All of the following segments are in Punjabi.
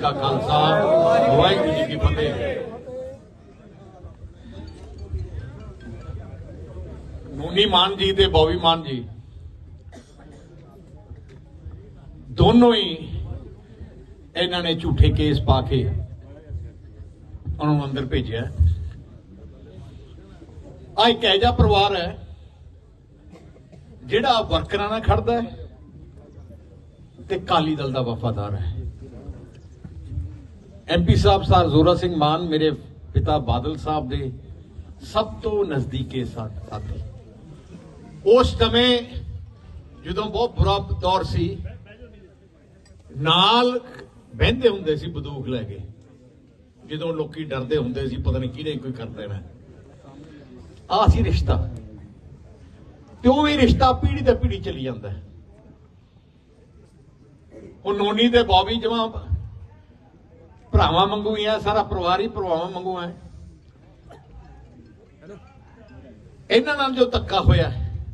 ਕਾ ਖਾਲਸਾ। ਵਾਹਿਗੁਰੂ ਜੀ ਕੀ ਫਤਿਹ। ਨੂਨੀ ਮਾਨ ਜੀ ਤੇ ਬੌਵੀ ਮਾਨ ਜੀ। ਦੋਨੋਂ ਹੀ ਇਹਨਾਂ ਨੇ ਝੂਠੇ ਕੇਸ ਪਾ ਕੇ ਉਹਨਾਂ ਨੂੰ ਅੰਦਰ ਭੇਜਿਆ। ਆ ਇੱਕ ਇਹੋ ਜਿਹਾ ਪਰਿਵਾਰ ਹੈ ਜਿਹੜਾ ਵਰਕਰਾਂ ਨਾਲ ਖੜਦਾ ਹੈ ਤੇ ਕਾਲੀ ਦਲ ਦਾ ਵਫਾਦਾਰ ਹੈ। ਐਮਪੀ ਸਾਹਿਬ ਸਰ ਜ਼ੋਰਾ ਸਿੰਘ ਮਾਨ ਮੇਰੇ ਪਿਤਾ ਬਾਦਲ ਸਾਹਿਬ ਦੇ ਸਭ ਤੋਂ ਨਜ਼ਦੀਕੇ ਸਾਥੀ। ਉਸ ਸਮੇਂ ਜਦੋਂ ਬਹੁਤ ਬੁਰਾ ਦੌਰ ਸੀ, ਨਾਲ ਬਹਿੰਦੇ ਹੁੰਦੇ ਸੀ ਬੰਦੂਕ ਲੈ ਕੇ। ਜਦੋਂ ਲੋਕੀ ਡਰਦੇ ਹੁੰਦੇ ਸੀ, ਪਤਾ ਨਹੀਂ ਕਿਹਨੇ ਕੋਈ ਕਰ ਦੇਣਾ। ਆ ਸੀ ਰਿਸ਼ਤਾ। ਤੇ ਉਹ ਵੀ ਰਿਸ਼ਤਾ ਪੀੜੀ ਤੇ ਪੀੜੀ ਚੱਲੀ ਜਾਂਦਾ। ਹੈ ਹੁਣ ਨੋਨੀ ਤੇ ਬੌਬੀ ਜਮਾ ਭਰਾਵਾਂ ਵਾਂਗੂ ਹੀ ਆ ਸਾਰਾ ਪਰਿਵਾਰ ਹੀ ਭਰਾਵਾਂ ਵਾਂਗੂ ਹੈ ਇਹਨਾਂ ਨਾਲ ਜੋ ਧੱਕਾ ਹੋਇਆ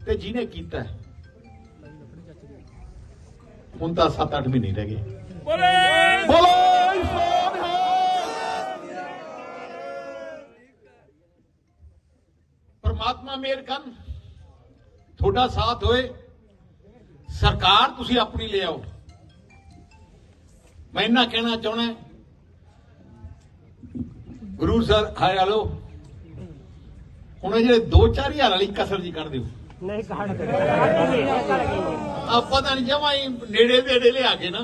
ਤੇ ਜਿਹਨੇ ਕੀਤਾ ਹੁਣ ਤਾਂ 7-8 ਮਹੀਨੇ ਰਹਿ ਗਏ। ਬੋਲੋ! ਪਰਮਾਤਮਾ ਮੇਰ ਕਰਨ ਤੁਹਾਡਾ ਸਾਥ ਹੋਏ। ਸਰਕਾਰ ਤੁਸੀਂ ਆਪਣੀ ਲੈ ਆਓ। ਮੈਂ ਇਹਨਾਂ ਕਹਿਣਾ ਚਾਹਣਾ ਗੁਰੂ ਸਰ ਹਾਏ ਹਲੋ ਹੁਣ ਇਹ ਜਿਹੜੇ 2-4000 ਵਾਲੀ ਕਸਰ ਜੀ ਕੱਢ ਦਿਓ। ਨਹੀਂ ਦੇ ਆ ਪਤਾ ਨਹੀਂ ਜਮਾ ਹੀ ਨੇੜੇ ਨੇੜੇ ਲਿਆ ਕੇ ਨਾ।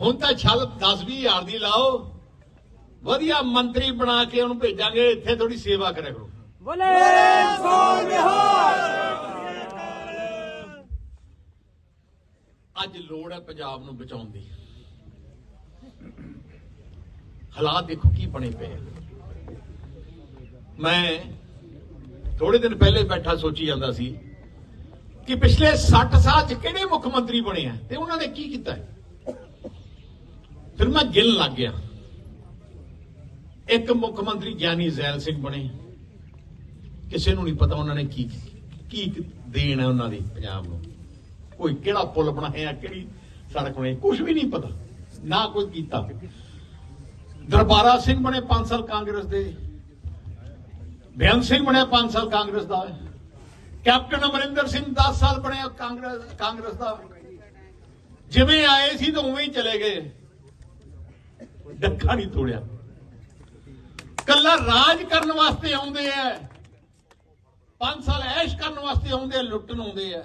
ਹੁਣ ਤਾਂ ਛਲ 10-20000 ਦੀ ਲਾਓ। ਵਧੀਆ ਮੰਤਰੀ ਬਣਾ ਕੇ ਉਹਨੂੰ ਭੇਜਾਂਗੇ ਇੱਥੇ ਥੋੜੀ ਸੇਵਾ ਕਰਿਆ ਕਰੋ। ਬੋਲੇ! ਬਿਹਾਰ ਅੱਜ ਲੋੜ ਹੈ ਪੰਜਾਬ ਨੂੰ ਬਚਾਉਣ ਦੀ। ਹਾਲਾਤ ਦੇਖੋ ਕੀ ਬਣੇ ਪਏ ਮੈਂ ਥੋੜੇ ਦਿਨ ਪਹਿਲੇ ਬੈਠਾ ਸੋਚੀ ਜਾਂਦਾ ਸੀ ਕਿ ਪਿਛਲੇ 60 ਸਾਲ ਚ ਕਿਹੜੇ ਮੁੱਖ ਮੰਤਰੀ ਬਣੇ ਆ ਤੇ ਉਹਨਾਂ ਨੇ ਕੀ ਕੀਤਾ ਫਿਰ ਮੈਂ ਗਿਣ ਲੱਗ ਗਿਆ। ਇੱਕ ਮੁੱਖ ਮੰਤਰੀ ਗਿਆਨੀ ਜ਼ੈਲ ਸਿੰਘ ਬਣੇ। ਕਿਸੇ ਨੂੰ ਨਹੀਂ ਪਤਾ ਉਹਨਾਂ ਨੇ ਕੀ ਕੀ ਦੇਣ ਹੈ ਉਹਨਾਂ ਦੀ ਪੰਜਾਬ ਨੂੰ। ਕੋਈ ਕਿਹੜਾ ਪੁਲ ਬਣਾਇਆ, ਕਿਹੜੀ ਸੜਕ ਬਣਾਈ ਕੁਝ ਵੀ ਨਹੀਂ ਪਤਾ, ਨਾ ਕੋਈ ਕੀਤਾ। ਦਰਬਾਰਾ ਸਿੰਘ ਬਣੇ 5 ਸਾਲ ਕਾਂਗਰਸ ਦੇ। ਬੇਅੰਤ ਸਿੰਘ ਬਣਿਆ 5 ਸਾਲ ਕਾਂਗਰਸ ਦਾ। ਕੈਪਟਨ ਅਮਰਿੰਦਰ ਸਿੰਘ 10 ਸਾਲ ਬਣਿਆ ਕਾਂਗਰਸ ਕਾਂਗਰਸ ਦਾ। ਜਿਵੇਂ ਆਏ ਸੀ ਤਾਂ ਉਵੇਂ ਹੀ ਚਲੇ ਗਏ। ਡੱਕਾ ਨਹੀਂ ਤੋੜਿਆ। ਕੱਲਾ ਰਾਜ ਕਰਨ ਵਾਸਤੇ ਆਉਂਦੇ ਐ 5 ਸਾਲ ਐਸ਼ ਕਰਨ ਵਾਸਤੇ ਆਉਂਦੇ ਆ, ਲੁੱਟਣ ਆਉਂਦੇ ਆ।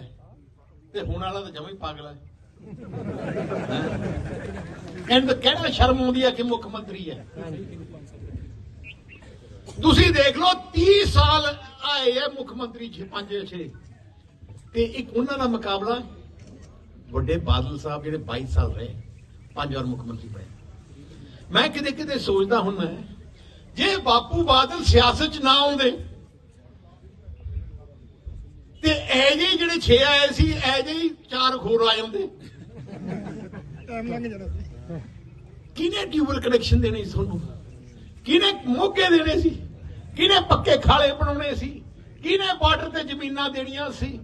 ਤੇ ਹੁਣ ਵਾਲਾ ਤਾਂ ਜਮਾ ਹੀ ਪਾਗਲ ਹੈ? ਇਹਨਾਂ ਤਾਂ ਕਹਿਣਾ ਸ਼ਰਮ ਆਉਂਦੀ ਹੈ ਕਿ ਮੁੱਖ ਮੰਤਰੀ ਹੈ। ਤੁਸੀਂ ਦੇਖ ਲਓ 30 ਸਾਲ ਆਏ ਹੈ ਮੁੱਖ ਮੰਤਰੀ 6 5 6 ਤੇ ਇੱਕ ਉਹਨਾਂ ਦਾ ਮੁਕਾਬਲਾ ਵੱਡੇ ਬਾਦਲ ਸਾਹਿਬ ਜਿਹੜੇ 22 ਸਾਲ ਰਹੇ, ਪੰਜ ਵਾਰ ਮੁੱਖ ਮੰਤਰੀ ਬਣੇ। ਮੈਂ ਕਿਤੇ ਕਿਤੇ ਸੋਚਦਾ ਹੁੰਦਾ ਜੇ ਬਾਪੂ ਬਾਦਲ ਸਿਆਸਤ 'ਚ ਨਾ ਆਉਂਦੇ, ਤੇ ਐ ਜਿਹੇ ਜਿਹੜੇ 6 ਆਏ ਸੀ ਐ ਜਿਹੇ ਹੀ ਚਾਰ ਹੋਰ ਆ ਜਾਂਦੇ। ਟਾਈਮ ਲੰਘ ਜਾਣਾ ਕਿਹਨੇ ਟਿਊਬਲ ਕਨੈਕਸ਼ਨ ਦੇਣੇ ਸੀ ਤੁਹਾਨੂੰ? ਕਿਹਨੇ ਮੋਗੇ ਦੇਣੇ ਸੀ? ਕਿਹਨੇ ਪੱਕੇ ਖਾਲੇ ਬਣਾਉਣੇ ਸੀ? ਕਿਹਨੇ ਬਾਰਡਰ ਤੇ ਜ਼ਮੀਨਾਂ ਦੇਣੀਆਂ ਸੀ?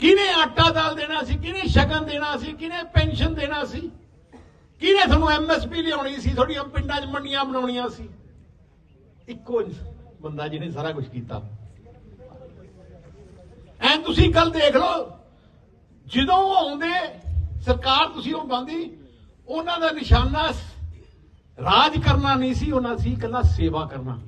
ਕਿਹਨੇ ਆਟਾ ਦਾਲ ਦੇਣਾ ਸੀ? ਕਿਹਨੇ ਸ਼ਗਨ ਦੇਣਾ ਸੀ? ਕਿਹਨੇ ਪੈਨਸ਼ਨ ਦੇਣਾ ਸੀ? ਕਿਹਨੇ ਤੁਹਾਨੂੰ ਐਮਐਸਪੀ ਲਿਆਉਣੀ ਸੀ? ਤੁਹਾਡੀਆਂ ਪਿੰਡਾਂ 'ਚ ਮੰਡੀਆਂ ਬਣਾਉਣੀਆਂ ਸੀ? ਇੱਕੋ ਬੰਦਾ ਜਿਹਨੇ ਸਾਰਾ ਕੁਝ ਕੀਤਾ। ਐਂ ਤੁਸੀਂ ਕੱਲ ਦੇਖ ਲਓ, ਜਦੋਂ ਉਹ ਆਉਂਦੇ ਸਰਕਾਰ, ਤੁਸੀਂ ਉਹ ਬੰਦੀ ਉਹਨਾਂ ਦਾ ਨਿਸ਼ਾਨਾ ਰਾਜ ਕਰਨਾ ਨਹੀਂ ਸੀ, ਉਹਨਾਂ ਸੀ ਇਕੱਲਾ ਸੇਵਾ ਕਰਨਾ।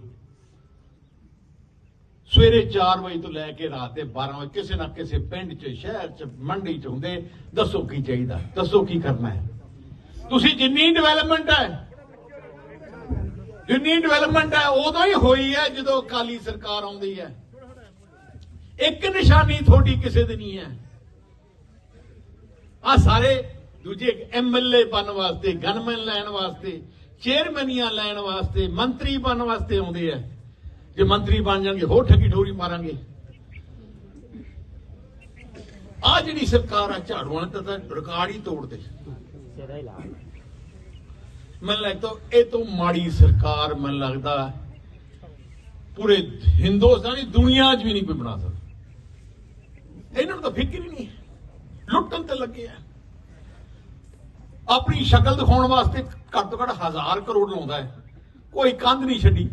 ਸਵੇਰੇ 4 ਵਜੇ ਤੋਂ ਲੈ ਕੇ ਰਾਤ ਦੇ 12 ਵਜੇ ਕਿਸੇ ਨਾ ਕਿਸੇ ਪਿੰਡ 'ਚ, ਸ਼ਹਿਰ 'ਚ, ਮੰਡੀ 'ਚ ਹੁੰਦੇ, ਦੱਸੋ ਕੀ ਚਾਹੀਦਾ, ਦੱਸੋ ਕੀ ਕਰਨਾ ਹੈ। ਤੁਸੀਂ ਜਿੰਨੀ ਡਿਵੈਲਪਮੈਂਟ ਹੈ, ਜਿੰਨੀ ਡਿਵੈਲਪਮੈਂਟ ਹੈ, ਉਦੋਂ ਹੀ ਹੋਈ ਹੈ ਜਦੋਂ ਅਕਾਲੀ ਸਰਕਾਰ ਆਉਂਦੀ ਹੈ। ਇੱਕ ਨਿਸ਼ਾਨੀ ਤੁਹਾਡੀ ਕਿਸੇ ਦੀ ਨਹੀਂ ਹੈ। ਆ ਸਾਰੇ ਦੂਜੇ ਐਮਐਲਏ ਬਣ ਵਾਸਤੇ, ਗਨਮੈਨ ਲੈਣ ਵਾਸਤੇ ਚੇਅਰਮੈਨੀਆਂ ਲੈਣ ਵਾਸਤੇ, ਮੰਤਰੀ ਬਣਨ ਵਾਸਤੇ ਆਉਂਦੇ ਆ। ਜੇ ਮੰਤਰੀ ਬਣ ਜਾਣਗੇ, ਹੋਰ ਠੱਗੀ ਠੋਰੀ ਮਾਰਾਂਗੇ। ਆ ਜਿਹੜੀ ਸਰਕਾਰ ਆ ਝਾੜੂਆਂ ਵਾਲੇ, ਤਾਂ ਰਿਕਾਰਡ ਹੀ ਤੋੜਦੇ ਸਿਰਾ ਹੀ ਲਾ ਮੈਨੂੰ ਲੱਗਦਾ ਇਹ ਤੋਂ ਮਾੜੀ ਸਰਕਾਰ ਮੈਨੂੰ ਲੱਗਦਾ ਪੂਰੇ ਹਿੰਦੁਸਤਾਨੀ ਦੁਨੀਆ 'ਚ ਵੀ ਨਹੀਂ ਕੋਈ ਬਣਾ ਸਕਦਾ। ਇਹਨਾਂ ਨੂੰ ਤਾਂ ਫਿਕਰ ਹੀ ਨਹੀਂ ਲੁੱਟਣ ਤੇ ਲੱਗੇ ਆ। ਆਪਣੀ ਸ਼ਕਲ ਦਿਖਾਉਣ ਵਾਸਤੇ ਘੱਟ ਤੋਂ ਘੱਟ ਹਜ਼ਾਰ ਕਰੋੜ ਲਾਉਂਦਾ ਹੈ। ਕੋਈ ਕੰਧ ਨਹੀਂ ਛੱਡੀ।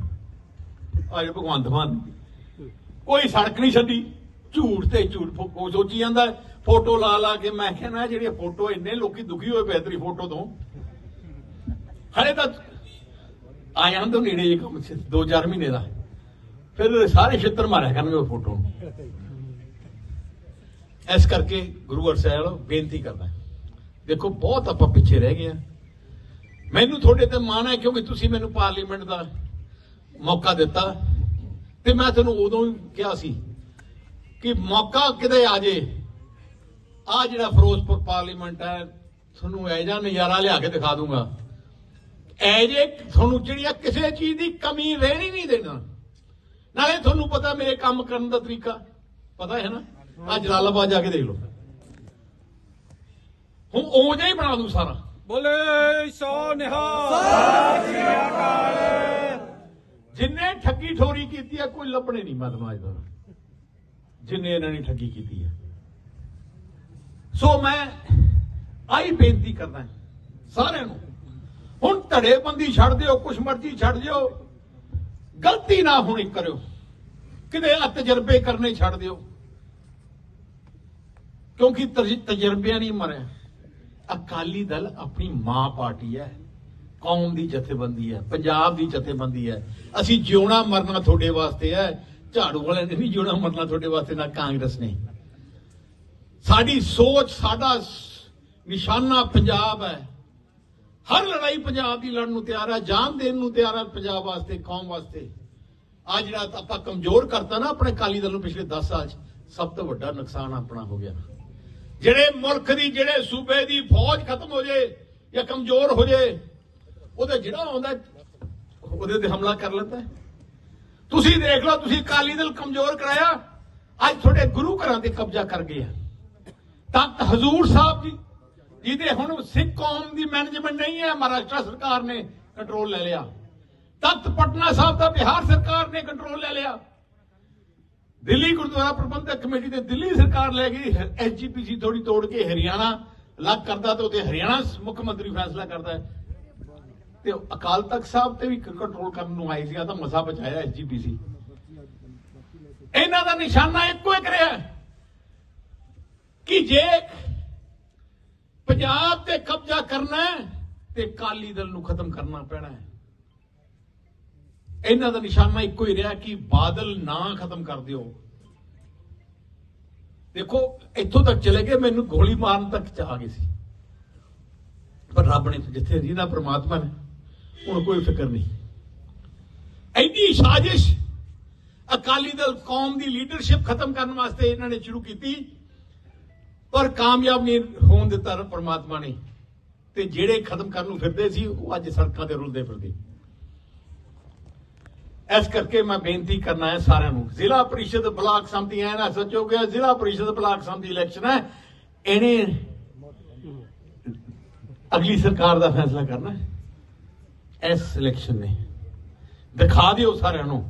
ਆਏ ਭਗਵੰਤ ਮਾਨ ਕੋਈ ਸੜਕ ਨਹੀਂ ਛੱਡੀ। ਝੂਠ ਤੇ ਝੂਠ ਸੋਚੀ ਜਾਂਦਾ ਫੋਟੋ ਲਾ ਲਾ ਕੇ ਮੈਂ ਕਹਿੰਦਾ ਜਿਹੜੀਆਂ ਫੋਟੋ ਇੰਨੇ ਲੋਕੀ ਦੁਖੀ ਹੋਏ ਪਏ ਤੇਰੀ ਫੋਟੋ ਤੋਂ। ਹਲੇ ਤਾਂ ਆ ਜਾਂਦਾ ਨੇੜੇ ਜੇ ਕੰਮ 'ਚ, ਦੋ ਚਾਰ ਮਹੀਨੇ ਦਾ। ਫਿਰ ਸਾਰੇ ਛਿੱਤਰ ਮਾਰਿਆ ਕਰਨਗੇ ਉਹ ਫੋਟੋ ਨੂੰ। ਇਸ ਕਰਕੇ ਗੁਰੂ ਅਰਸਾਲ ਬੇਨਤੀ ਕਰਦਾ ਦੇਖੋ, ਬਹੁਤ ਆਪਾਂ ਪਿੱਛੇ ਰਹਿ ਗਏ ਆ। ਮੈਨੂੰ ਤੁਹਾਡੇ ਤੇ ਮਾਣ ਹੈ ਕਿਉਂਕਿ ਤੁਸੀਂ ਮੈਨੂੰ ਪਾਰਲੀਮੈਂਟ ਦਾ ਮੌਕਾ ਦਿੱਤਾ। ਤੇ ਮੈਂ ਤੁਹਾਨੂੰ ਉਦੋਂ ਹੀ ਕਿਹਾ ਸੀ ਕਿ ਮੌਕਾ ਕਿਤੇ ਆ ਜੇ, ਆ ਜਿਹੜਾ ਫਿਰੋਜ਼ਪੁਰ ਪਾਰਲੀਮੈਂਟ ਹੈ, ਤੁਹਾਨੂੰ ਐ ਜਾਂ ਨਜ਼ਾਰਾ ਲਿਆ ਕੇ ਦਿਖਾ ਦੂੰਗਾ। ਐ ਜੇ ਤੁਹਾਨੂੰ ਜਿਹੜੀਆਂ ਕਿਸੇ ਚੀਜ਼ ਦੀ ਕਮੀ ਰਹਿਣੀ ਨਹੀਂ ਦੇਣਾ, ਨਾਲੇ ਤੁਹਾਨੂੰ ਪਤਾ ਮੇਰੇ ਕੰਮ ਕਰਨ ਦਾ ਤਰੀਕਾ, ਪਤਾ ਹੈ ਨਾ? ਆ ਜਲਾਲਾਬਾਦ ਜਾ ਕੇ ਦੇਖ ਲਓ। ਹੁਣ ਉਹ ਜਿਹਾ ਹੀ ਬਣਾ ਦੂੰ ਸਾਰਾ। ਬੋਲੇ ਸੋ ਨਿਹਾਲ ਜਿੰਨੇ ਠੱਗੀ ਠੋਰੀ ਕੀਤੀ ਹੈ ਕੋਈ ਲੱਭਣੇ ਨਹੀਂ ਮੈਂ ਤੁਹਾਨੂੰ ਅੱਜ ਦਾ। ਜਿੰਨੇ ਇਹਨਾਂ ਨੇ ਠੱਗੀ ਕੀਤੀ ਹੈ ਸੋ ਮੈਂ ਆਈ ਬੇਨਤੀ ਕਰਦਾ ਸਾਰਿਆਂ ਨੂੰ ਹੁਣ ਧੜੇਬੰਦੀ ਛੱਡ ਦਿਓ ਕੁਛ ਮਰਜ਼ੀ ਛੱਡ ਦਿਓ। ਗਲਤੀ ਨਾ ਹੋਣੀ ਕਰਿਓ। ਕਿਤੇ ਆ ਤਜਰਬੇ ਕਰਨੇ ਛੱਡ ਦਿਓ। ਕਿਉਂਕਿ ਤਜ- ਤਜਰਬਿਆਂ ਨਹੀਂ ਮਰਿਆ। ਅਕਾਲੀ ਦਲ ਆਪਣੀ ਮਾਂ ਪਾਰਟੀ ਹੈ, ਕੌਮ ਦੀ ਜਥੇਬੰਦੀ ਹੈ, ਪੰਜਾਬ ਦੀ ਜਥੇਬੰਦੀ ਹੈ। ਅਸੀਂ ਜਿਉਣਾ ਮਰਨਾ ਤੁਹਾਡੇ ਵਾਸਤੇ ਹੈ, ਝਾੜੂ ਵਾਲਿਆਂ ਨੇ ਵੀ ਜਿਉਣਾ ਮਰਨਾ ਤੁਹਾਡੇ ਵਾਸਤੇ, ਨਾ ਕਾਂਗਰਸ ਨੇ। ਸਾਡੀ ਸੋਚ, ਸਾਡਾ ਨਿਸ਼ਾਨਾ ਪੰਜਾਬ ਹੈ। ਹਰ ਲੜਾਈ ਪੰਜਾਬ ਦੀ ਲੜਨ ਨੂੰ ਤਿਆਰ ਹੈ ਜਾਨ ਦੇਣ ਨੂੰ ਤਿਆਰ ਹੈ ਪੰਜਾਬ ਵਾਸਤੇ, ਕੌਮ ਵਾਸਤੇ। ਆ ਜਿਹੜਾ ਆਪਾਂ ਕਮਜ਼ੋਰ ਕਰਤਾ ਨਾ ਆਪਣੇ ਕਾਲੀ ਦਲ ਨੂੰ ਪਿਛਲੇ 10 ਸਾਲ ਚ, ਸਭ ਤੋਂ ਵੱਡਾ ਨੁਕਸਾਨ ਆਪਣਾ ਹੋ ਗਿਆ। ਜਿਹੜੇ ਮੁਲਕ ਦੀ, ਜਿਹੜੇ ਸੂਬੇ ਦੀ ਫੌਜ ਖਤਮ ਹੋ ਜੇ ਜਾਂ ਕਮਜ਼ੋਰ ਹੋ ਜੇ, ਉਹਦੇ ਜਿਹੜਾ ਆਉਂਦਾ, ਉਹਦੇ ਤੇ ਹਮਲਾ ਕਰ ਲੈਂਦਾ ਤੁਸੀਂ ਦੇਖ ਲਓ, ਤੁਸੀਂ ਅਕਾਲੀ ਦਲ ਕਮਜ਼ੋਰ ਕਰਾਇਆ, ਅੱਜ ਤੁਹਾਡੇ ਗੁਰੂ ਘਰਾਂ ਤੇ ਕਬਜ਼ਾ ਕਰ ਗਏ ਆ। ਤਖਤ ਹਜ਼ੂਰ ਸਾਹਿਬ ਜੀ, ਜਿਹਦੇ ਹੁਣ ਸਿੱਖ ਕੌਮ ਦੀ ਮੈਨੇਜਮੈਂਟ ਨਹੀਂ ਹੈ, ਮਹਾਰਾਸ਼ਟਰ ਸਰਕਾਰ ਨੇ ਕੰਟਰੋਲ ਲੈ ਲਿਆ। ਤਖਤ ਪਟਨਾ ਸਾਹਿਬ ਦਾ ਬਿਹਾਰ ਸਰਕਾਰ ਨੇ ਕੰਟਰੋਲ ਲੈ ਲਿਆ। ਦਿੱਲੀ ਗੁਰਦੁਆਰਾ ਪ੍ਰਬੰਧਕ ਕਮੇਟੀ ਤੇ ਦਿੱਲੀ ਸਰਕਾਰ ਲੈ ਗਈ ਐਸਜੀਪੀਸੀ ਥੋੜੀ ਤੋੜ ਕੇ ਹਰਿਆਣਾ ਅਲੱਗ ਕਰਦਾ ਤੇ ਉਹਤੇ ਹਰਿਆਣਾ ਮੁੱਖ ਮੰਤਰੀ ਫੈਸਲਾ ਕਰਦਾ ਤੇ ਅਕਾਲ ਤਖਤ ਸਾਹਿਬ ਤੇ ਵੀ ਕੰਟਰੋਲ ਕਰਨ ਨੂੰ ਆਈ ਸੀਗਾ ਤਾਂ ਮਸਾ ਬਚਾਇਆ ਐਸਜੀਪੀਸੀ ਇਹਨਾਂ ਦਾ ਨਿਸ਼ਾਨਾ ਇੱਕੋ ਇੱਕ ਰਿਹਾ ਕਿ ਜੇ ਪੰਜਾਬ ਤੇ ਕਬਜ਼ਾ ਕਰਨਾ ਹੈ ਤੇ ਕਾਲੀ ਦਲ ਨੂੰ ਖਤਮ ਕਰਨਾ ਪੈਣਾ ਹੈ। ਇਹਨਾਂ ਦਾ ਨਿਸ਼ਾਨਾ ਇੱਕੋ ਹੀ ਰਿਹਾ ਕਿ ਬਾਦਲ ਨਾ ਖਤਮ ਕਰ ਦਿਓ। ਦੇਖੋ, ਇੱਥੋਂ ਤੱਕ ਚਲੇ ਗਏ, ਮੈਨੂੰ ਗੋਲੀ ਮਾਰਨ ਤੱਕ ਚ ਆ ਗਏ ਸੀ। ਪਰ ਰੱਬ ਨੇ ਜਿੱਥੇ ਜਿਹਦਾ ਪ੍ਰਮਾਤਮਾ ਨੇ, ਹੁਣ ਕੋਈ ਫਿਕਰ ਨਹੀਂ। ਐਡੀ ਸਾਜ਼ਿਸ਼ ਅਕਾਲੀ ਦਲ, ਕੌਮ ਦੀ ਲੀਡਰਸ਼ਿਪ ਖਤਮ ਕਰਨ ਵਾਸਤੇ ਇਹਨਾਂ ਨੇ ਸ਼ੁਰੂ ਕੀਤੀ, ਪਰ ਕਾਮਯਾਬ ਨਹੀਂ ਹੋਣ ਦਿੱਤਾ ਪ੍ਰਮਾਤਮਾ ਨੇ। ਤੇ ਜਿਹੜੇ ਖਤਮ ਕਰਨ ਨੂੰ ਫਿਰਦੇ ਸੀ, ਉਹ ਅੱਜ ਸੜਕਾਂ ਤੇ ਰੁਲਦੇ ਫਿਰਦੇ। ਇਸ ਕਰਕੇ ਮੈਂ ਬੇਨਤੀ ਕਰਨਾ ਹੈ ਸਾਰਿਆਂ ਨੂੰ, ਜ਼ਿਲ੍ਹਾ ਪਰਿਸ਼ਦ ਬਲਾਕ ਸੰਮਤੀ ਐ ਨਾ ਸੋਚੋ ਕਿ ਜ਼ਿਲ੍ਹਾ ਪਰਿਸ਼ਦ ਬਲਾਕ ਸੰਮਤੀ ਇਲੈਕਸ਼ਨ ਹੈ, ਇਹਨੇ ਅਗਲੀ ਸਰਕਾਰ ਦਾ ਫੈਸਲਾ ਕਰਨਾ ਇਸ ਇਲੈਕਸ਼ਨ ਨੇ। ਦਿਖਾ ਦਿਓ ਸਾਰਿਆਂ ਨੂੰ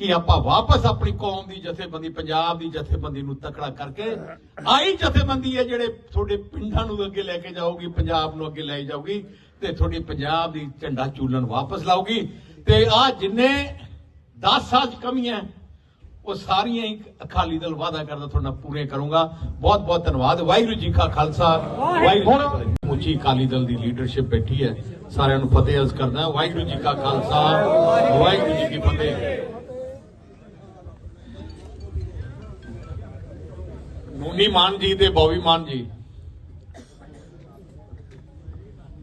ਕਿ ਆਪਾਂ ਵਾਪਸ ਆਪਣੀ ਕੌਮ ਦੀ ਜਥੇਬੰਦੀ, ਪੰਜਾਬ ਦੀ ਜਥੇਬੰਦੀ ਨੂੰ ਤਕੜਾ ਕਰਕੇ ਆਈ ਜਥੇਬੰਦੀ ਹੈ ਜਿਹੜੇ ਤੁਹਾਡੇ ਪਿੰਡਾਂ ਨੂੰ ਅੱਗੇ ਲੈ ਕੇ ਜਾਊਗੀ, ਪੰਜਾਬ ਨੂੰ ਅੱਗੇ ਲੈ ਜਾਊਗੀ ਤੇ ਤੁਹਾਡੀ ਪੰਜਾਬ ਦੀ ਝੰਡਾ ਚੂਲਨ ਵਾਪਸ ਲਾਊਗੀ। ਤੇ ਆ ਜਿੰਨੇ 10 ਸਾਲ ਚ ਕਮੀਆਂ ਉਹ ਸਾਰੀਆਂ ਹੀ ਅਕਾਲੀ ਦਲ ਵਾਅਦਾ ਕਰਦਾ ਤੁਹਾਡਾ ਪੂਰੇ ਕਰੂੰਗਾ। ਬਹੁਤ ਬਹੁਤ ਧੰਨਵਾਦ। ਵਾਹਿਗੁਰੂ ਜੀ ਕਾ ਖਾਲਸਾ। ਵਾਹਿਗੁਰੂ ਮੁੱਚੀ ਅਕਾਲੀ ਦਲ ਦੀ ਲੀਡਰਸ਼ਿਪ ਬੈਠੀ ਹੈ। ਸਾਰਿਆਂ ਨੂੰ ਫਤਿਹ ਅਰਜ਼ ਕਰਦਾ। ਵਾਹਿਗੁਰੂ ਜੀ ਕਾ ਖਾਲਸਾ। ਵਾਹਿਗੁਰੂ ਜੀ ਕੀ ਫਤਿਹ। ਨੂਨੀ ਮਾਨ ਜੀ ਤੇ ਬੌਬੀ ਮਾਨ ਜੀ।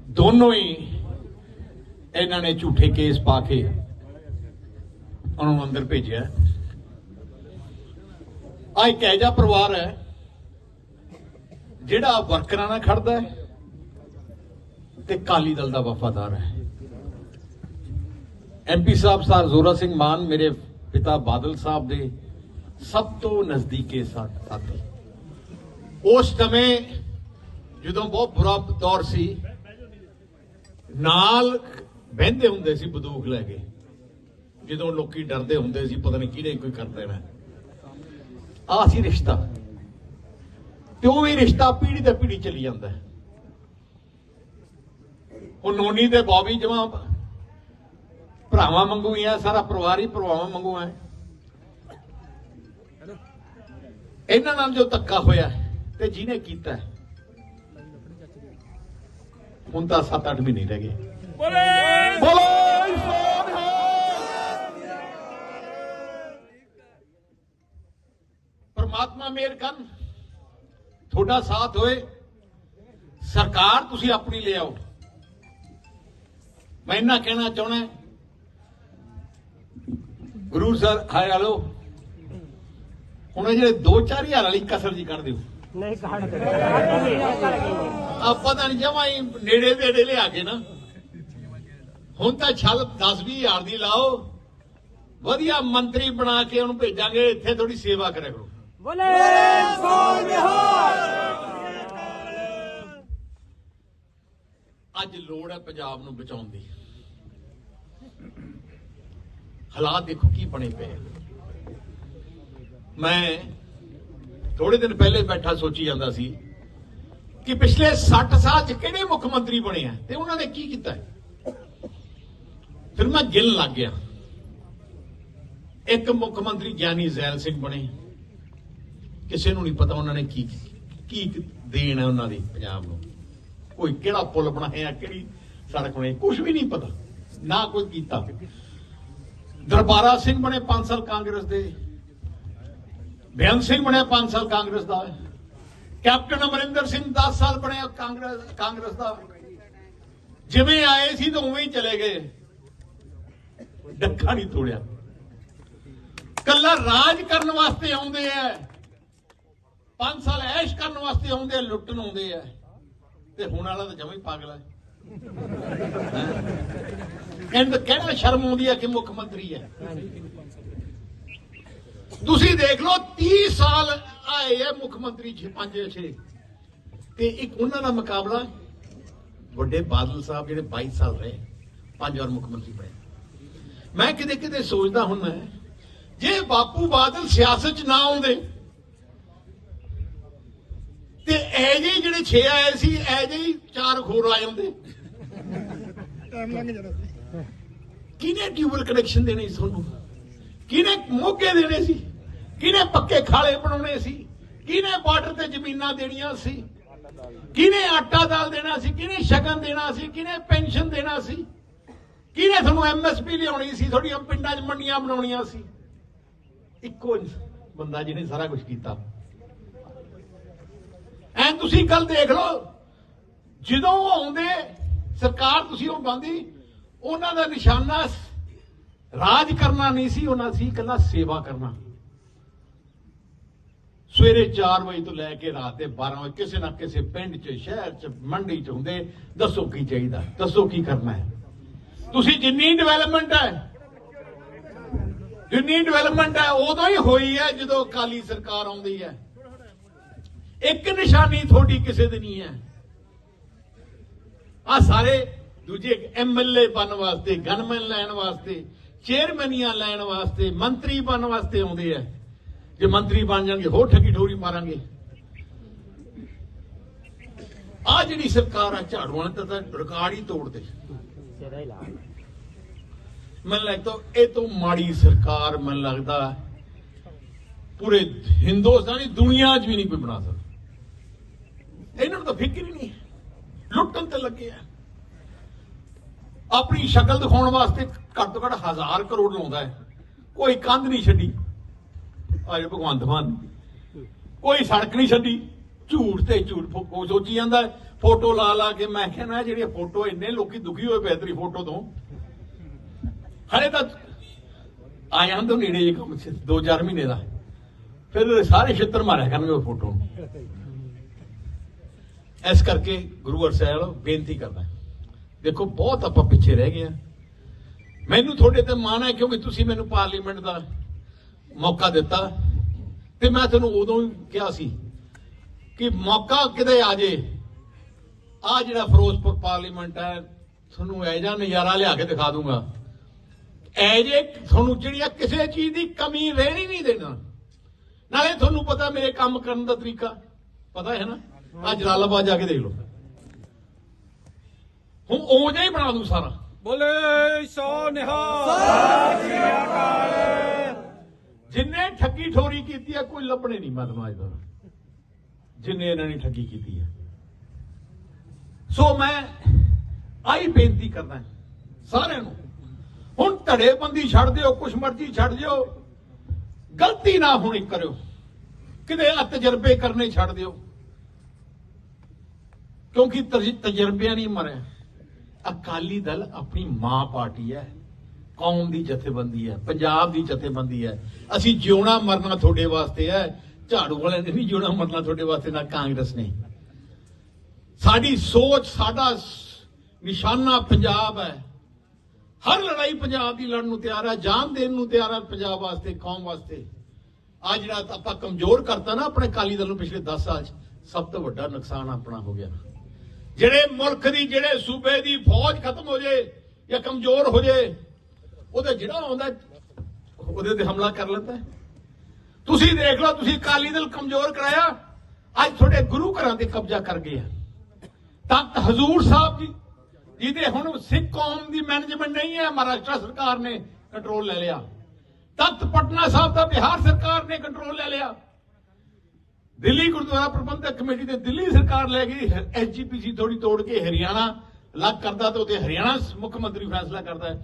ਦੋਨੋਂ ਹੀ ਇਹਨਾਂ ਨੇ ਝੂਠੇ ਕੇਸ ਪਾ ਕੇ ਉਹਨਾਂ ਨੂੰ ਅੰਦਰ ਭੇਜਿਆ। ਆ ਇੱਕ ਇਹੋ ਪਰਿਵਾਰ ਹੈ, ਜਿਹੜਾ ਵਰਕਰਾਂ ਨਾਲ ਖੜਦਾ ਹੈ ਤੇ ਕਾਲੀ ਦਲ ਦਾ ਵਫਾਦਾਰ ਹੈ। ਐਮਪੀ ਸਾਹਿਬ ਸਰ ਜ਼ੋਰਾ ਸਿੰਘ ਮਾਨ ਮੇਰੇ ਪਿਤਾ ਬਾਦਲ ਸਾਹਿਬ ਦੇ ਸਭ ਤੋਂ ਨਜ਼ਦੀਕੇ ਸਾਥੀ ਉਸ ਸਮੇਂ ਜਦੋਂ ਬਹੁਤ ਬੁਰਾ ਦੌਰ ਸੀ, ਨਾਲ ਬਹਿੰਦੇ ਹੁੰਦੇ ਸੀ ਬੰਦੂਕ ਲੈ ਕੇ। ਜਦੋਂ ਲੋਕੀ ਡਰਦੇ ਹੁੰਦੇ ਸੀ, ਪਤਾ ਨਹੀਂ ਕਿਹਨੇ ਕੋਈ ਕਰ ਦੇਣਾ। ਆ ਸੀ ਰਿਸ਼ਤਾ। ਤੇ ਉਹ ਵੀ ਰਿਸ਼ਤਾ ਪੀੜੀ ਤੇ ਪੀੜੀ ਚੱਲੀ ਜਾਂਦਾ। ਉਹ ਨੋਨੀ ਤੇ ਬੌਬੀ ਜਮਾ ਭਰਾਵਾਂ ਵਾਂਗੂ ਹੀ ਆ, ਸਾਰਾ ਪਰਿਵਾਰ ਹੀ ਭਰਾਵਾਂ ਵਾਂਗੂ ਆ। ਇਹਨਾਂ ਨਾਲ ਜੋ ਧੱਕਾ ਹੋਇਆ ਤੇ ਜਿਹਨੇ ਕੀਤਾ, ਹੁਣ ਤਾਂ 7-8 ਮਹੀਨੇ ਰਹਿ ਗਏ। ਬੋਲੇ! ਬੋਲੋ ਪਰਮਾਤਮਾ ਮਿਹਰ ਕਰਨ। ਤੁਹਾਡਾ ਸਾਥ ਹੋਏ। ਸਰਕਾਰ ਤੁਸੀਂ ਆਪਣੀ ਲੈ ਆਓ। ਮੈਂ ਇਹਨਾਂ ਕਹਿਣਾ ਚਾਹਣਾ ਗੁਰੂ ਸਰ ਹਾਏ ਹਲੋ। ਹੁਣ ਜਿਹੜੇ 2-4 ਹਜ਼ਾਰ ਵਾਲੀ ਕਸਰ ਜੀ ਕਰ ਦਿਓ। ਨਹੀਂ ਕਹਾਣ ਕਰੇ ਆਪਾਂ ਤਾਂ ਨਹੀਂ ਜਮਾ ਹੀ ਨੇੜੇ ਨੇੜੇ ਲਿਆ ਕੇ ਨਾ। ਹੁਣ ਤਾਂ ਛਲ 10 20 ਹਜ਼ਾਰ ਦੀ ਲਾਓ। ਵਧੀਆ ਮੰਤਰੀ ਬਣਾ ਕੇ ਉਹਨੂੰ ਭੇਜਾਂਗੇ ਇੱਥੇ ਥੋੜੀ ਸੇਵਾ ਕਰਿਆ ਕਰੋ। ਬੋਲੇ ਸੋ ਨਿਹਾਲ ਅੱਜ ਲੋੜ ਹੈ ਪੰਜਾਬ ਨੂੰ ਬਚਾਉਣ ਦੀ। ਹਾਲਾਤ ਦੇਖੋ ਕੀ ਬਣੇ ਪਏ। ਮੈਂ ਥੋੜੇ ਦਿਨ ਪਹਿਲੇ ਬੈਠਾ ਸੋਚੀ ਜਾਂਦਾ ਸੀ ਕਿ ਪਿਛਲੇ 60 ਸਾਲ ਚ ਕਿਹੜੇ ਮੁੱਖ ਮੰਤਰੀ ਬਣੇ ਆ ਤੇ ਉਹਨਾਂ ਨੇ ਕੀ ਕੀਤਾ ਹੈ? ਫਿਰ ਮੈਂ ਗਿਣ ਲੱਗ ਗਿਆ। ਇੱਕ ਮੁੱਖ ਮੰਤਰੀ ਗਿਆਨੀ ਜ਼ੈਲ ਸਿੰਘ ਬਣੇ। ਕਿਸੇ ਨੂੰ ਨਹੀਂ ਪਤਾ ਉਹਨਾਂ ਨੇ ਕੀ ਕੀ ਦੇਣ ਹੈ ਉਹਨਾਂ ਦੀ ਪੰਜਾਬ ਨੂੰ। ਕੋਈ ਕਿਹੜਾ ਪੁਲ ਬਣਾਇਆ, ਕਿਹੜੀ ਸੜਕ ਬਣਾਈ ਕੁਝ ਵੀ ਨਹੀਂ ਪਤਾ। ਨਾ ਕੋਈ ਕੀਤਾ। ਦਰਬਾਰਾ ਸਿੰਘ ਬਣੇ 5 ਸਾਲ ਕਾਂਗਰਸ ਦੇ। ਬੇਅੰਤ ਸਿੰਘ ਬਣਿਆ 5 ਸਾਲ ਕਾਂਗਰਸ ਦਾ। ਕੈਪਟਨ ਅਮਰਿੰਦਰ ਸਿੰਘ 10 ਸਾਲ ਬਣਿਆ ਕਾਂਗਰਸ ਕਾਂਗਰਸ ਦਾ। ਜਿਵੇਂ ਆਏ ਸੀ ਤਾਂ ਉਵੇਂ ਹੀ ਚਲੇ ਗਏ। ਡੱਕਾ ਨਹੀਂ ਤੋੜਿਆ। ਕੱਲਾ ਰਾਜ ਕਰਨ ਵਾਸਤੇ ਆਉਂਦੇ ਆ 5 ਸਾਲ ਐਸ਼ ਕਰਨ ਵਾਸਤੇ ਆਉਂਦੇ ਲੁੱਟਣ ਆਉਂਦੇ ਆ ਤੇ ਹੁਣ ਵਾਲਾ ਤਾਂ ਜਮਾ ਹੀ ਪਾਗਲ ਹੈ? ਕਹਿੰਦਾ ਤਾਂ ਕਹਿਣਾ ਸ਼ਰਮ ਆਉਂਦੀ ਹੈ ਕਿ ਮੁੱਖ ਮੰਤਰੀ ਹੈ ਤੁਸੀਂ ਦੇਖ ਲਓ 30 ਸਾਲ ਆਏ ਆ ਮੁੱਖ ਮੰਤਰੀ 6 5 6 ਤੇ ਇੱਕ ਉਹਨਾਂ ਦਾ ਮੁਕਾਬਲਾ, ਵੱਡੇ ਬਾਦਲ ਸਾਹਿਬ ਜਿਹੜੇ 22 ਸਾਲ ਰਹੇ, ਪੰਜ ਵਾਰ ਮੁੱਖ ਮੰਤਰੀ ਬਣੇ। ਮੈਂ ਕਿਤੇ ਕਿਤੇ ਸੋਚਦਾ ਹੁੰਦਾ ਜੇ ਬਾਪੂ ਬਾਦਲ ਸਿਆਸਤ 'ਚ ਨਾ ਆਉਂਦੇ ਤੇ ਐ ਜਿਹੇ ਜਿਹੜੇ 6 ਆਏ ਸੀ ਐ ਜਿਹੇ ਚਾਰ ਹੋਰ ਆ ਜਾਂਦੇ। ਟਾਈਮ ਜਾਣਾ ਕਿਹਨੇ ਟਿਊਬਲ ਕਨੈਕਸ਼ਨ ਦੇਣੇ ਸੀ ਤੁਹਾਨੂੰ? ਕਿਹਨੇ ਮੋਗੇ ਦੇਣੇ ਸੀ? ਕਿਹਨੇ ਪੱਕੇ ਖਾਲੇ ਬਣਾਉਣੇ ਸੀ? ਕਿਹਨੇ ਬਾਰਡਰ ਤੇ ਜ਼ਮੀਨਾਂ ਦੇਣੀਆਂ ਸੀ? ਕਿਹਨੇ ਆਟਾ ਦਾਲ ਦੇਣਾ ਸੀ? ਕਿਹਨੇ ਸ਼ਗਨ ਦੇਣਾ ਸੀ? ਕਿਹਨੇ ਪੈਨਸ਼ਨ ਦੇਣਾ ਸੀ? ਕਿਹਨੇ ਤੁਹਾਨੂੰ ਐਮਐਸਪੀ ਲਿਆਉਣੀ ਸੀ? ਤੁਹਾਡੀਆਂ ਪਿੰਡਾਂ 'ਚ ਮੰਡੀਆਂ ਬਣਾਉਣੀਆਂ ਸੀ। ਇੱਕੋ ਬੰਦਾ ਜਿਹਨੇ ਸਾਰਾ ਕੁਝ ਕੀਤਾ। ਐਂ ਤੁਸੀਂ ਕੱਲ ਦੇਖ ਲਓ, ਜਦੋਂ ਉਹ ਆਉਂਦੇ, ਸਰਕਾਰ ਤੁਸੀਂ ਉਹ ਬੰਦੀ, ਉਹਨਾਂ ਦਾ ਨਿਸ਼ਾਨਾ ਰਾਜ ਕਰਨਾ ਨਹੀਂ ਸੀ, ਉਹਨਾਂ ਸੀ ਇਕੱਲਾ ਸੇਵਾ ਕਰਨਾ। ਸਵੇਰੇ 4 ਵਜੇ ਤੋਂ ਲੈ ਕੇ ਰਾਤ ਦੇ 12 ਵਜੇ, ਕਿਸੇ ਨਾ ਕਿਸੇ ਪਿੰਡ 'ਚ, ਸ਼ਹਿਰ 'ਚ, ਮੰਡੀ 'ਚ ਹੁੰਦੇ, ਦੱਸੋ ਕੀ ਚਾਹੀਦਾ, ਦੱਸੋ ਕੀ ਕਰਨਾ ਹੈ। ਤੁਸੀਂ ਜਿੰਨੀ ਡਿਵੈਲਪਮੈਂਟ ਹੈ, ਜਿੰਨੀ ਡਿਵੈਲਪਮੈਂਟ ਹੈ ਉਦੋਂ ਹੀ ਹੋਈ ਹੈ ਜਦੋਂ ਅਕਾਲੀ ਸਰਕਾਰ ਆਉਂਦੀ ਹੈ। ਇੱਕ ਨਿਸ਼ਾਨੀ ਤੁਹਾਡੀ ਕਿਸੇ ਦੀ ਨਹੀਂ ਹੈ। ਆ ਸਾਰੇ ਦੂਜੇ ਐਮਐਲਏ ਬਣਨ ਵਾਸਤੇ ਗਨਮੈਨ ਲੈਣ ਵਾਸਤੇ ਚੇਅਰਮੈਨੀਆਂ ਲੈਣ ਵਾਸਤੇ, ਮੰਤਰੀ ਬਣਨ ਵਾਸਤੇ ਆਉਂਦੇ ਆ। ਜੇ ਮੰਤਰੀ ਬਣ ਜਾਣਗੇ, ਹੋਰ ਠੱਗੀ ਠੋਰੀ ਮਾਰਾਂਗੇ। ਆ ਜਿਹੜੀ ਸਰਕਾਰ ਆ ਝਾੜੂਆਂ ਨੇ ਤਾਂ ਰਿਕਾਰਡ ਹੀ ਤੋੜਦੇ। ਸਿਰਾ ਹੀ ਮੈਨੂੰ ਲੱਗਦਾ ਇਹ ਤੋਂ ਮਾੜੀ ਸਰਕਾਰ ਮੈਨੂੰ ਲੱਗਦਾ ਪੂਰੇ ਹਿੰਦੁਸਤਾਨੀ ਦੁਨੀਆ 'ਚ ਵੀ ਨਹੀਂ ਕੋਈ ਬਣਾ ਸਕਦਾ। ਇਹਨਾਂ ਨੂੰ ਤਾਂ ਫਿਕਰ ਹੀ ਨਹੀਂ ਲੁੱਟਣ ਤੇ ਲੱਗੇ ਆ। ਆਪਣੀ ਸ਼ਕਲ ਦਿਖਾਉਣ ਵਾਸਤੇ ਘੱਟ ਤੋਂ ਘੱਟ ਹਜ਼ਾਰ ਕਰੋੜ ਲਾਉਂਦਾ ਹੈ। ਕੋਈ ਕੰਧ ਨਹੀਂ ਛੱਡੀ। ਆਏ ਭਗਵੰਤ ਮਾਨ ਕੋਈ ਸੜਕ ਨਹੀਂ ਛੱਡੀ। ਝੂਠ ਤੇ ਝੂਠ ਸੋਚੀ ਜਾਂਦਾ ਹੈ, ਫੋਟੋ ਲਾ ਲਾ ਕੇ ਮੈਂ ਕਹਿੰਦਾ ਜਿਹੜੀਆਂ ਫੋਟੋ ਇੰਨੇ ਲੋਕੀ ਦੁਖੀ ਹੋਏ ਪਏ ਤੇਰੀ ਫੋਟੋ ਤੋਂ। ਹਲੇ ਤਾਂ ਆ ਜਾਂਦੇ ਨੇੜੇ ਜੇ ਕੰਮ ਚ 2-4 ਮਹੀਨੇ ਦਾ। ਫਿਰ ਸਾਰੇ ਛਿੱਤਰ ਮਾਰਿਆ ਕਰਨਗੇ ਉਹ ਫੋਟੋ ਇਸ ਕਰਕੇ ਗੁਰੂ ਅਰਸਾਲ ਬੇਨਤੀ ਕਰਦਾ ਦੇਖੋ, ਬਹੁਤ ਆਪਾਂ ਪਿੱਛੇ ਰਹਿ ਗਏ ਆ ਮੈਨੂੰ ਤੁਹਾਡੇ ਤੇ ਮਾਣ ਹੈ ਕਿਉਂਕਿ ਤੁਸੀਂ ਮੈਨੂੰ ਪਾਰਲੀਮੈਂਟ ਦਾ ਮੌਕਾ ਦਿੱਤਾ। ਤੇ ਮੈਂ ਤੁਹਾਨੂੰ ਉਦੋਂ ਹੀ ਕਿਹਾ ਸੀ ਕਿ ਮੌਕਾ ਕਿਤੇ ਆ ਜੇ ਆ ਜਿਹੜਾ ਫਿਰੋਜ਼ਪੁਰ ਪਾਰਲੀਮੈਂਟ ਹੈ ਤੁਹਾਨੂੰ ਐ ਜਾਂ ਨਜ਼ਾਰਾ ਲਿਆ ਕੇ ਦਿਖਾ ਦੂੰਗਾ। ਐ ਜੇ ਤੁਹਾਨੂੰ ਜਿਹੜੀਆਂ ਕਿਸੇ ਚੀਜ਼ ਦੀ ਕਮੀ ਰਹਿਣੀ ਨਹੀਂ ਦੇਣਾ। ਨਾਲੇ ਤੁਹਾਨੂੰ ਪਤਾ ਮੇਰੇ ਕੰਮ ਕਰਨ ਦਾ ਤਰੀਕਾ ਪਤਾ ਹੈ ਨਾ? ਆ ਜਲਾਲਾਬਾਦ ਜਾ ਕੇ ਦੇਖ ਲਓ। ਹੁਣ ਉਹ ਜਿਹਾ ਹੀ ਬਣਾ ਦੂ ਸਾਰਾ। ਬੋਲੇ ਸੋ ਨਿਹਾਲ। ਜਿੰਨੇ ਠੱਗੀ ਠੋਰੀ ਕੀਤੀ ਹੈ ਕੋਈ ਲੱਭਣੇ ਨਹੀਂ ਮੈਂ ਤੁਹਾਨੂੰ ਅੱਜ ਦਾ। ਜਿੰਨੇ ਇਹਨਾਂ ਨੇ ਠੱਗੀ ਕੀਤੀ ਹੈ ਸੋ ਮੈਂ ਆਈ ਬੇਨਤੀ ਕਰਦਾ ਸਾਰਿਆਂ ਨੂੰ, ਹੁਣ ਧੜੇਬੰਦੀ ਛੱਡ ਦਿਓ, ਕੁਛ ਮਰਜ਼ੀ ਛੱਡ ਦਿਓ, ਗਲਤੀ ਨਾ ਹੁਣੀ ਕਰਿਓ, ਕਿਤੇ ਆ ਤਜਰਬੇ ਕਰਨੇ ਛੱਡ ਦਿਓ। ਕਿਉਂਕਿ ਤਜਰਬਿਆਂ ਨਹੀਂ ਮਰਿਆ। ਅਕਾਲੀ ਦਲ ਆਪਣੀ ਮਾਂ ਪਾਰਟੀ ਹੈ, ਕੌਮ ਦੀ ਜਥੇਬੰਦੀ ਹੈ, ਪੰਜਾਬ ਦੀ ਜਥੇਬੰਦੀ ਹੈ। ਅਸੀਂ ਜਿਉਣਾ ਮਰਨਾ ਤੁਹਾਡੇ ਵਾਸਤੇ ਹੈ, ਝਾੜੂ ਵਾਲਿਆਂ ਨੇ ਵੀ ਜਿਉਣਾ ਮਰਨਾ ਤੁਹਾਡੇ ਵਾਸਤੇ, ਨਾ ਕਾਂਗਰਸ ਨੇ। ਸਾਡੀ ਸੋਚ, ਸਾਡਾ ਨਿਸ਼ਾਨਾ ਪੰਜਾਬ ਹੈ। ਹਰ ਲੜਾਈ ਪੰਜਾਬ ਦੀ ਲੜਨ ਨੂੰ ਤਿਆਰ ਹੈ ਜਾਨ ਦੇਣ ਨੂੰ ਤਿਆਰ ਹੈ ਪੰਜਾਬ ਵਾਸਤੇ, ਕੌਮ ਵਾਸਤੇ। ਆ ਜਿਹੜਾ ਆਪਾਂ ਕਮਜ਼ੋਰ ਕਰਤਾ ਨਾ ਆਪਣੇ ਕਾਲੀ ਦਲ ਨੂੰ ਪਿਛਲੇ 10 ਸਾਲ ਚ, ਸਭ ਤੋਂ ਵੱਡਾ ਨੁਕਸਾਨ ਆਪਣਾ ਹੋ ਗਿਆ। ਜਿਹੜੇ ਮੁਲਕ ਦੀ, ਜਿਹੜੇ ਸੂਬੇ ਦੀ ਫੌਜ ਖਤਮ ਹੋ ਜੇ ਜਾਂ ਕਮਜ਼ੋਰ ਹੋ ਜੇ, ਉਹਦੇ ਜਿਹੜਾ ਆਉਂਦਾ, ਉਹਦੇ ਤੇ ਹਮਲਾ ਕਰ ਲੈਂਦਾ ਤੁਸੀਂ ਦੇਖ ਲਓ, ਤੁਸੀਂ ਅਕਾਲੀ ਦਲ ਕਮਜ਼ੋਰ ਕਰਾਇਆ, ਅੱਜ ਤੁਹਾਡੇ ਗੁਰੂ ਘਰਾਂ ਤੇ ਕਬਜ਼ਾ ਕਰ ਗਏ ਆ। ਤਖਤ ਹਜ਼ੂਰ ਸਾਹਿਬ ਜੀ, ਜਿਹਦੇ ਹੁਣ ਸਿੱਖ ਕੌਮ ਦੀ ਮੈਨੇਜਮੈਂਟ ਨਹੀਂ ਹੈ, ਮਹਾਰਾਸ਼ਟਰ ਸਰਕਾਰ ਨੇ ਕੰਟਰੋਲ ਲੈ ਲਿਆ। ਤਖਤ ਪਟਨਾ ਸਾਹਿਬ ਦਾ ਬਿਹਾਰ ਸਰਕਾਰ ਨੇ ਕੰਟਰੋਲ ਲੈ ਲਿਆ। ਦਿੱਲੀ ਗੁਰਦੁਆਰਾ ਪ੍ਰਬੰਧਕ ਕਮੇਟੀ ਤੇ ਦਿੱਲੀ ਸਰਕਾਰ ਲੈ ਗਈ ਐਸਜੀਪੀਸੀ ਥੋੜੀ ਤੋੜ ਕੇ ਹਰਿਆਣਾ ਅਲੱਗ ਕਰਦਾ ਤੇ ਉਹਦੇ ਹਰਿਆਣਾ ਮੁੱਖ ਮੰਤਰੀ ਫੈਸਲਾ ਕਰਦਾ ਹੈ।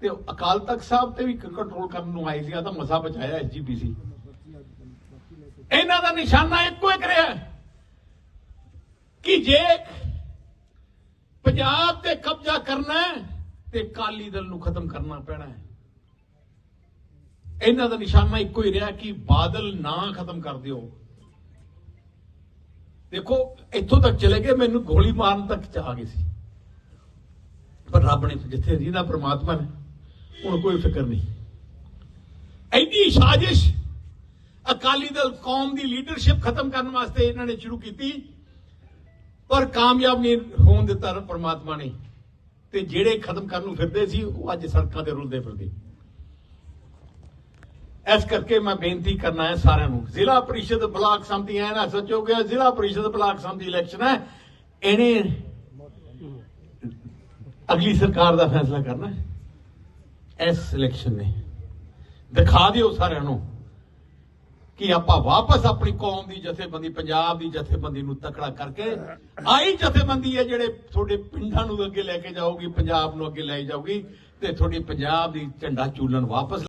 ਤੇ ਅਕਾਲ ਤਖਤ ਸਾਹਿਬ ਤੇ ਵੀ ਕੰਟਰੋਲ ਕਰਨ ਨੂੰ ਆਈ ਸੀ ਤਾਂ ਮਸਾ ਬਚਾਇਆ ਐਸਜੀਪੀਸੀ ਇਹਨਾਂ ਦਾ ਨਿਸ਼ਾਨਾ ਇੱਕੋ ਇੱਕ ਰਿਹਾ ਕਿ ਜੇ ਪੰਜਾਬ ਤੇ ਕਬਜ਼ਾ ਕਰਨਾ ਹੈ ਤੇ ਕਾਲੀ ਦਲ ਨੂੰ ਖਤਮ ਕਰਨਾ ਪੈਣਾ ਹੈ। ਇਹਨਾਂ ਦਾ ਨਿਸ਼ਾਨਾ ਇੱਕੋ ਹੀ ਰਿਹਾ ਕਿ ਬਾਦਲ ਨਾ ਖਤਮ ਕਰ ਦਿਓ। ਦੇਖੋ, ਇੱਥੋਂ ਤੱਕ ਚਲੇ ਗਏ, ਮੈਨੂੰ ਗੋਲੀ ਮਾਰਨ ਤੱਕ ਚ ਆ ਗਏ ਸੀ। ਪਰ ਰੱਬ ਨੇ ਜਿੱਥੇ ਜਿਹਦਾ ਪ੍ਰਮਾਤਮਾ ਨੇ, ਹੁਣ ਕੋਈ ਫਿਕਰ ਨਹੀਂ। ਐਡੀ ਸਾਜ਼ਿਸ਼, ਅਕਾਲੀ ਦਲ ਕੌਮ ਦੀ ਲੀਡਰਸ਼ਿਪ ਖਤਮ ਕਰਨ ਵਾਸਤੇ ਇਹਨਾਂ ਨੇ ਸ਼ੁਰੂ ਕੀਤੀ। ਪਰ ਕਾਮਯਾਬ ਨਹੀਂ ਹੋਣ ਦਿੱਤਾ ਰ- ਪ੍ਰਮਾਤਮਾ ਨੇ। ਤੇ ਜਿਹੜੇ ਖਤਮ ਕਰਨ ਨੂੰ ਫਿਰਦੇ ਸੀ, ਉਹ ਅੱਜ ਸੜਕਾਂ ਤੇ ਰੁਲਦੇ ਫਿਰਦੇ। ਇਸ ਕਰਕੇ ਮੈਂ ਬੇਨਤੀ ਕਰਨਾ ਹੈ ਸਾਰਿਆਂ ਨੂੰ, ਜ਼ਿਲ੍ਹਾ ਪਰਿਸ਼ਦ ਬਲਾਕ ਸੰਮਤੀ ਐ ਨਾ ਸੋਚੋ ਕਿ ਜ਼ਿਲ੍ਹਾ ਪਰਿਸ਼ਦ ਬਲਾਕ ਸੰਮਤੀ ਇਲੈਕਸ਼ਨ ਹੈ। ਇਹਨੇ ਅਗਲੀ ਸਰਕਾਰ ਦਾ ਫੈਸਲਾ ਕਰਨਾ ਹੈ। ਇਸ ਇਲੈਕਸ਼ਨ ਨੇ। ਦਿਖਾ ਦਿਓ ਸਾਰਿਆਂ ਨੂੰ। ਕਿ ਆਪਾਂ ਵਾਪਸ ਆਪਣੀ ਕੌਮ ਦੀ ਜਥੇਬੰਦੀ, ਪੰਜਾਬ ਦੀ ਜਥੇਬੰਦੀ ਨੂੰ ਤਕੜਾ ਕਰਕੇ ਆਈ ਜਥੇਬੰਦੀ ਹੈ ਜਿਹੜੇ ਤੁਹਾਡੇ ਪਿੰਡਾਂ ਨੂੰ ਅੱਗੇ ਲੈ ਕੇ ਜਾਊਗੀ, ਪੰਜਾਬ ਨੂੰ ਅੱਗੇ ਲੈ ਜਾਊਗੀ ਤੇ ਤੁਹਾਡੀ ਪੰਜਾਬ ਦੀ ਝੰਡਾ ਚੂਲਣ ਵਾਪਸ